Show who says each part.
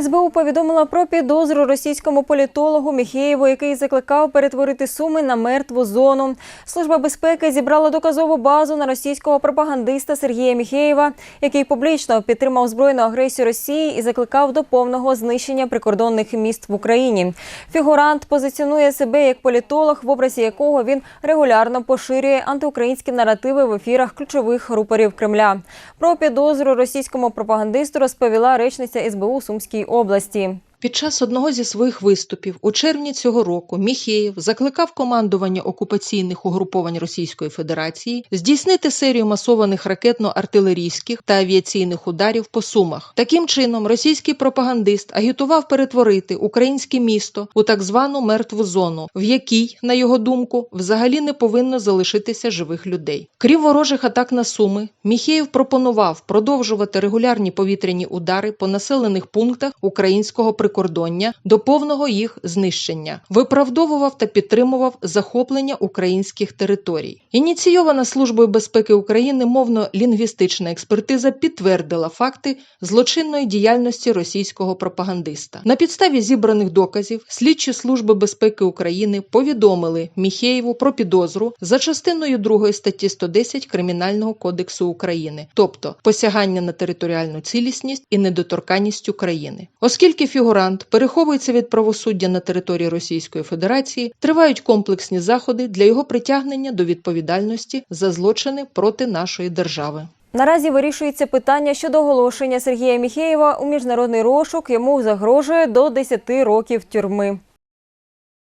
Speaker 1: СБУ повідомила про підозру російському політологу Міхеєву, який закликав перетворити суми на мертву зону. Служба безпеки зібрала доказову базу на російського пропагандиста Сергія Міхеєва, який публічно підтримав збройну агресію Росії і закликав до повного знищення прикордонних міст в Україні. Фігурант позиціонує себе як політолог, в образі якого він регулярно поширює антиукраїнські наративи в ефірах ключових рупорів Кремля. Про підозру російському пропагандисту розповіла речниця СБУ Сумській області.
Speaker 2: Під час одного зі своїх виступів у червні цього року Міхеєв закликав командування окупаційних угруповань Російської Федерації здійснити серію масованих ракетно-артилерійських та авіаційних ударів по сумах. Таким чином, російський пропагандист агітував перетворити українське місто у так звану мертву зону, в якій, на його думку, взагалі не повинно залишитися живих людей. Крім ворожих атак на суми, Міхеєв пропонував продовжувати регулярні повітряні удари по населених пунктах українського прикордоння до повного їх знищення, виправдовував та підтримував захоплення українських територій. Ініційована службою безпеки України мовно-лінгвістична експертиза підтвердила факти злочинної діяльності російського пропагандиста. На підставі зібраних доказів слідчі служби безпеки України повідомили Міхеєву про підозру за частиною 2 статті 110 Кримінального кодексу України, тобто посягання на територіальну цілісність і недоторканність України. Оскільки фігурант переховується від правосуддя на території Російської Федерації, тривають комплексні заходи для його притягнення до відповідальності за злочини проти нашої держави.
Speaker 1: Наразі вирішується питання щодо оголошення Сергія Міхеєва у міжнародний розшук. Йому загрожує до 10 років тюрми.